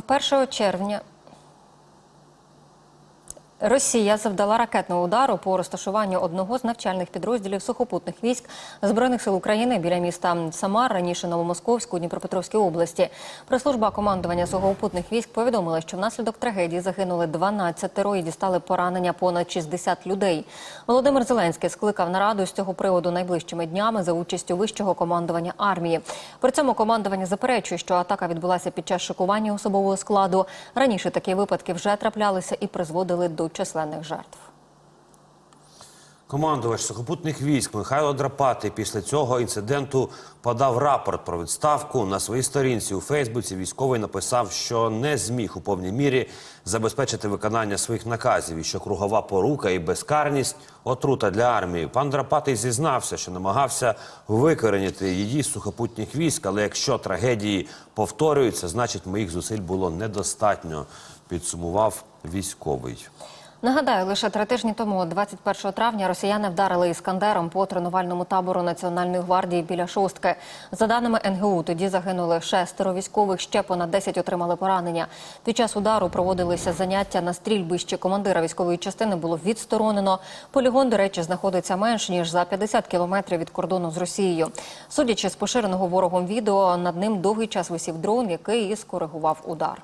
1 червня Росія завдала ракетного удару по розташуванню одного з навчальних підрозділів сухопутних військ збройних сил України біля міста Самар, раніше Новомосковську, Дніпропетровській області. Прес-служба командування сухопутних військ повідомила, що внаслідок трагедії загинули 12 і дістали поранення понад 60 людей. Володимир Зеленський скликав нараду з цього приводу найближчими днями за участю вищого командування армії. При цьому командування заперечує, що атака відбулася під час шикування особового складу. Раніше такі випадки вже траплялися і призводили до численних жертв. Командувач сухопутних військ Михайло Драпатий після цього інциденту подав рапорт про відставку. На своїй сторінці у Фейсбуці військовий написав, що не зміг у повній мірі забезпечити виконання своїх наказів і що кругова порука і безкарність отрута для армії. Пан Драпатий зізнався, що намагався викоренити її з сухопутних військ, але якщо трагедії повторюються, значить моїх зусиль було недостатньо. Підсумував військовий. Нагадаю, лише три тижні тому, 21 травня, росіяни вдарили іскандером по тренувальному табору Національної гвардії біля шостки. За даними НГУ, тоді загинули шестеро військових, ще понад 10 отримали поранення. Під час удару проводилися заняття на стрільбищі. Командира військової частини було відсторонено. Полігон, до речі, знаходиться менш ніж за 50 кілометрів від кордону з Росією. Судячи з поширеного ворогом відео, над ним довгий час висів дрон, який і скоригував удар.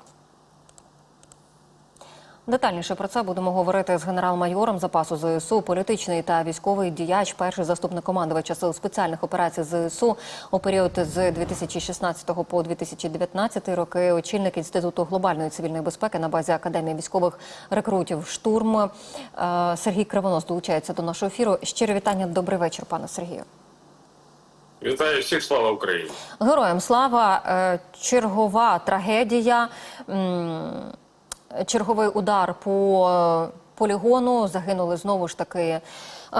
Детальніше про це будемо говорити з генерал-майором запасу ЗСУ, політичний та військовий діяч, перший заступник командувача сил спеціальних операцій ЗСУ у період з 2016 по 2019 роки. Очільник інституту глобальної цивільної безпеки на базі академії військових рекрутів штурм Е, Сергій Кривонос долучається до нашого ефіру. Щире вітання. Добрий вечір, пане Сергію. Вітаю всіх, слава Україні! Героям слава, Е, чергова трагедія, черговий удар по е, полігону. Загинули знову ж таки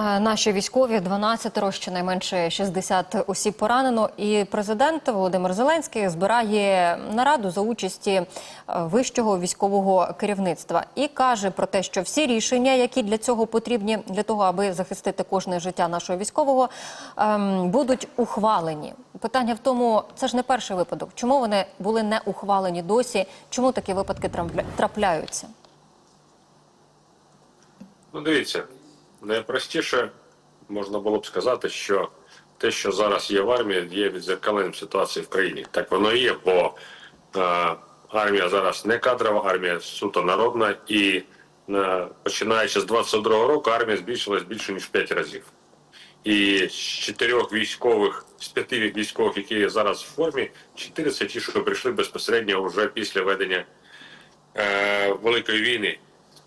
наші військові, 12, щонайменше 60 осіб поранено. І президент Володимир Зеленський збирає нараду за участі е, вищого військового керівництва і каже про те, що всі рішення, які для цього потрібні, для того, аби захистити кожне життя нашого військового, ем, будуть ухвалені. Питання в тому, це ж не перший випадок. Чому вони були не ухвалені досі? Чому такі випадки трапляються? Ну, дивіться, найпростіше можна було б сказати, що те, що зараз є в армії, є відзеркаленням ситуації в країні. Так воно і є, бо е, армія зараз не кадрова, армія суто народна, і е, починаючи з 22-го року, армія збільшилась більше ніж в 5 разів. І з чотирьох військових, з п'яти військових, які є зараз в формі, чотири це ті, що прийшли безпосередньо вже після ведення е, великої війни.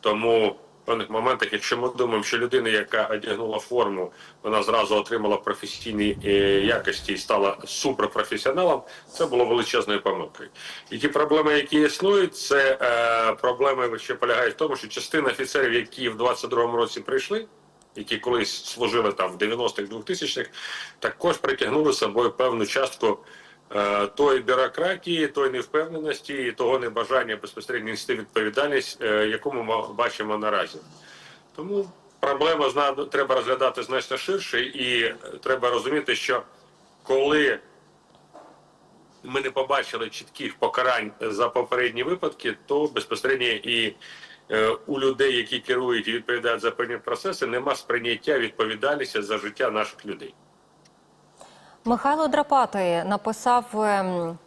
Тому певних моментах, якщо ми думаємо, що людина, яка одягнула форму, вона зразу отримала професійні е, якості і стала суперпрофесіоналом, це було величезною помилкою. І ті проблеми, які існують, це е, проблеми, що полягають в тому, що частина офіцерів, які в 22-му році прийшли. Які колись служили там в 90-х, 2000-х, також притягнули з собою певну частку тої бюрократії, тої невпевненості, і того небажання безпосередньо нести відповідальність, е, яку ми бачимо наразі. Тому проблема треба розглядати значно ширше, і е, треба розуміти, що коли ми не побачили чітких покарань за попередні випадки, то безпосередньо і е, у людей, які керують і відповідають за певні процеси, нема сприйняття відповідальності за життя наших людей. Михайло Драпатий написав ем,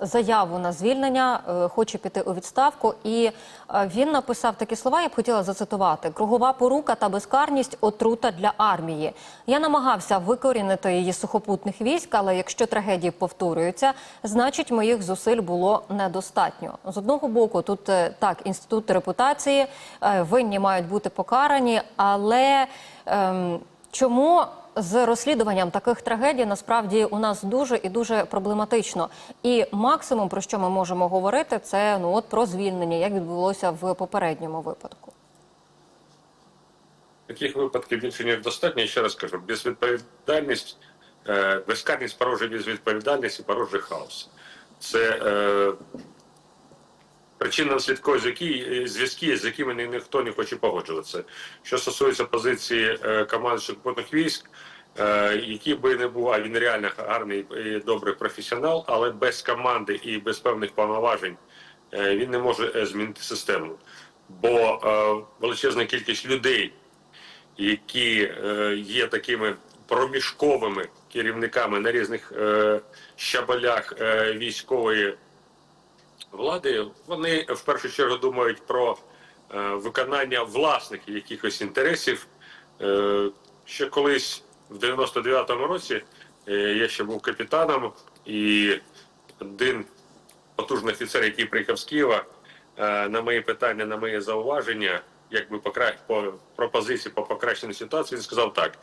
заяву на звільнення, е, хоче піти у відставку, і е, він написав такі слова. Я б хотіла зацитувати: кругова порука та безкарність отрута для армії. Я намагався викорінити її сухопутних військ, але якщо трагедії повторюються, значить моїх зусиль було недостатньо. З одного боку, тут е, так інститут репутації винні мають бути покарані, але ем, чому? З розслідуванням таких трагедій насправді у нас дуже і дуже проблематично. І максимум про що ми можемо говорити, це ну от про звільнення, як відбулося в попередньому випадку. Таких випадків більше ніж достатньо. Ще раз кажу, безвідповідальність, е, безкарність порожує безвідповідальність і порожує хаос. Це е, причинно слідкові зв'язки, зв'язки, з якими ніхто не хоче погоджуватися. Що стосується позиції е, команди сухопутних військ, е, який би не був, а він реально гарний і добрий професіонал, але без команди і без певних повноважень е, він не може змінити систему. Бо величезна кількість людей, які є такими проміжковими керівниками на різних щабелях військової влади, вони в першу чергу думають про е, виконання власних якихось інтересів. Е, ще колись в 99-му році е, я ще був капітаном, і один потужний офіцер, який приїхав з Києва, на мої питання, на мої зауваження, якби по пропозиції по покращенню ситуації, він сказав так.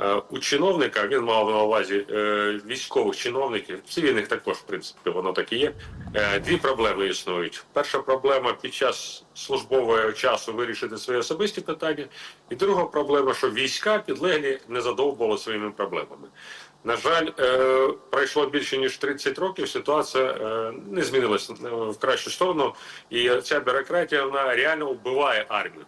Е, У чиновника він мав на увазі е, військових чиновників, цивільних також, в принципі, воно так і є. Е, Дві проблеми існують. Перша проблема під час службового часу вирішити свої особисті питання, і друга проблема, що війська підлеглі не задовбували своїми проблемами. На жаль, пройшло більше ніж 30 років. Ситуація не змінилася в кращу сторону, і ця бюрократія вона реально вбиває армію.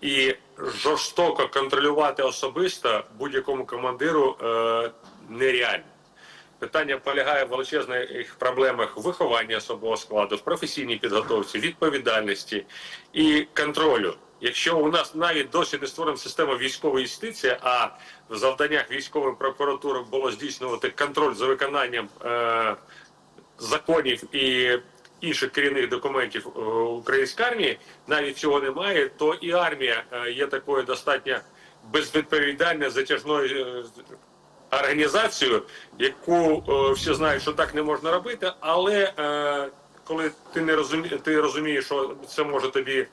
І жорстоко контролювати особисто будь-якому командиру е, нереально. Питання полягає в величезних проблемах виховання особового складу, в професійній підготовці, відповідальності і контролю. Якщо у нас навіть досі не створена система військової юстиції, а в завданнях військової прокуратури було здійснювати контроль за виконанням е, законів і інших керівних документів е, української армії, навіть цього немає, то і армія е, є такою достатньо безвідповідальною затяжною е, організацією, яку всі знають, що так не можна робити, але коли ти не розумієш, ти розумієш, що це може тобі.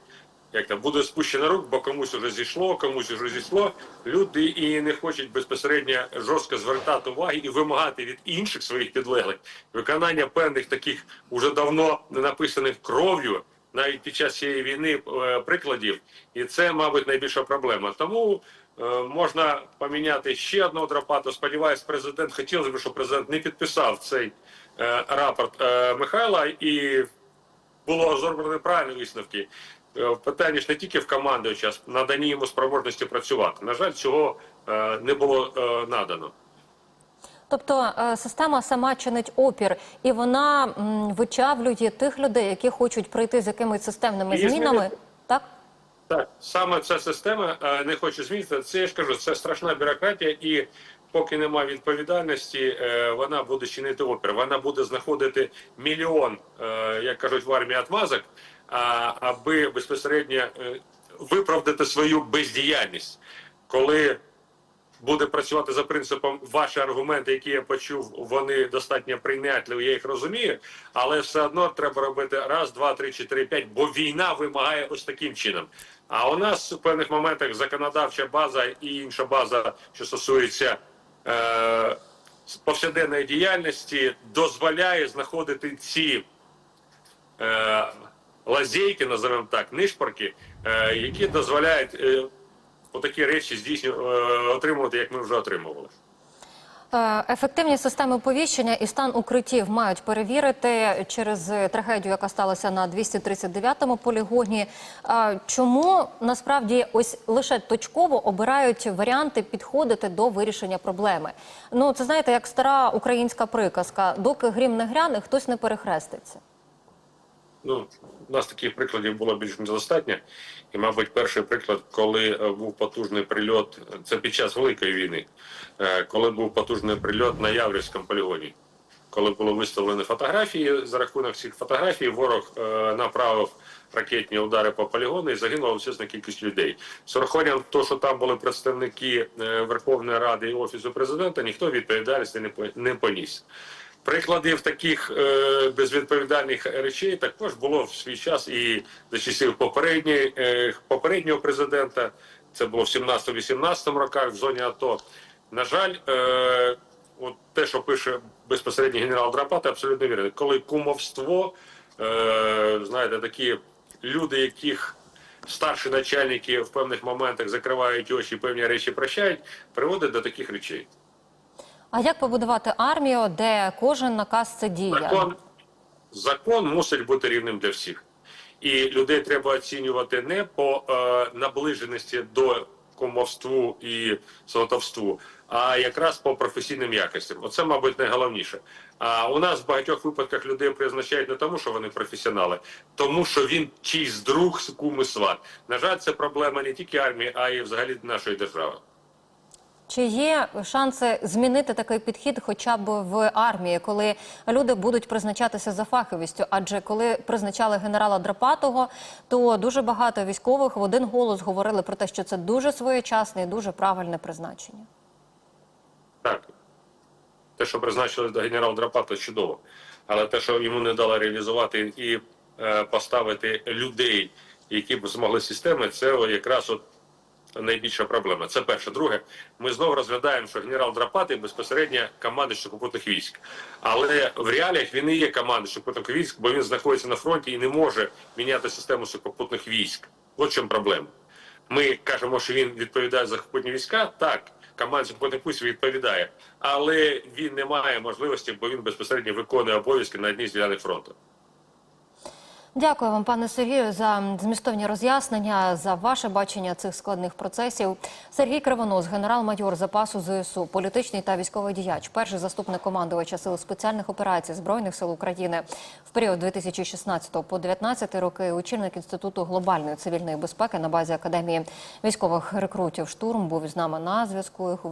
Як там буде спущено рук, бо комусь вже зійшло, комусь вже зійшло. Люди і не хочуть безпосередньо жорстко звертати уваги і вимагати від інших своїх підлеглих виконання певних таких уже давно не написаних кров'ю, навіть під час цієї війни е, прикладів. І це, мабуть, найбільша проблема. Тому е, можна поміняти ще одного драпату. Сподіваюсь, президент хотілося б, щоб президент не підписав цей е, рапорт е, Михайла і було зроблено правильні висновки. Е, Питання ж не тільки в командуюча, а наданні йому спроможності працювати. На жаль, цього е, не було е, надано. Тобто система сама чинить опір, і вона вичавлює тих людей, які хочуть прийти з якимись системними Є змінами. зміни. Так? Так, саме ця система не хоче змінити. Це я ж кажу, це страшна бюрократія, і поки немає відповідальності, вона буде чинити опір. Вона буде знаходити мільйон, як кажуть в армії, отмазок, аби безпосередньо е, виправдати свою бездіяльність, коли буде працювати за принципом ваші аргументи, які я почув, вони достатньо прийнятливі, я їх розумію, але все одно треба робити раз, два, три, чотири, п'ять, бо війна вимагає ось таким чином. А у нас в певних моментах законодавча база і інша база, що стосується е, повсякденної діяльності, дозволяє знаходити ці е, лазейки, називаємо так, нишпорки, е, які дозволяють е, отакі речі здійсню, е, отримувати, як ми вже отримували. Ефективні системи повіщення і стан укриттів мають перевірити через трагедію, яка сталася на 239-му полігоні. Чому насправді ось лише точково обирають варіанти підходити до вирішення проблеми? Ну це знаєте, як стара українська приказка: доки грім не гряне, хтось не перехреститься. Ну, у нас таких прикладів було більш ніж достатньо. І, мабуть, перший приклад, коли е, був потужний прильот, це під час Великої війни, е, коли був потужний прильот на Яврівському полігоні. Коли були виставлені фотографії, за рахунок цих фотографій ворог е, направив ракетні удари по полігону і загинула величезна кількість людей. З урахуванням того, що там були представники Верховної Ради і Офісу президента, ніхто відповідальності не по- не поніс. Прикладів таких е, безвідповідальних речей також було в свій час і за часів попередньої, е, попереднього президента. Це було в 17-18 роках в зоні АТО. На жаль, е, от те, що пише безпосередньо генерал Драпата, абсолютно вірно. Коли кумовство, е, знаєте, такі люди, яких старші начальники в певних моментах закривають очі, певні речі прощають, приводить до таких речей. А як побудувати армію, де кожен наказ це дія? Закон, закон мусить бути рівним для всіх. І людей треба оцінювати не по е, наближеності до кумовству і сватовству, а якраз по професійним якостям. Оце, мабуть, найголовніше. А у нас в багатьох випадках людей призначають не тому, що вони професіонали, тому що він чийсь друг, кум і. На жаль, це проблема не тільки армії, а й взагалі нашої держави. Чи є шанси змінити такий підхід хоча б в армії, коли люди будуть призначатися за фаховістю? Адже коли призначали генерала Драпатого, то дуже багато військових в один голос говорили про те, що це дуже своєчасне і дуже правильне призначення. Так. Те, що призначили до генерал Драпата, чудово. Але те, що йому не дали реалізувати і е, поставити людей, які б змогли системи, це якраз от найбільша проблема. Це перше. Друге, ми знову розглядаємо, що генерал Драпати безпосередньо командир сухопутних військ. Але в реаліях він і є командир сухопутних військ, бо він знаходиться на фронті і не може міняти систему сухопутних військ. От чому проблема. Ми кажемо, що він відповідає за сухопутні війська. Так, команда сухопутних військ відповідає, але він не має можливості, бо він безпосередньо виконує обов'язки на одній з ділянок фронту. Дякую вам, пане Сергію, за змістовні роз'яснення, за ваше бачення цих складних процесів. Сергій Кривонос, генерал-майор запасу ЗСУ, політичний та військовий діяч, перший заступник командувача сил спеціальних операцій збройних сил України в період 2016 по 2019 роки. Очільник інституту глобальної цивільної безпеки на базі академії військових рекрутів штурм був із нами на зв'язку. і говорив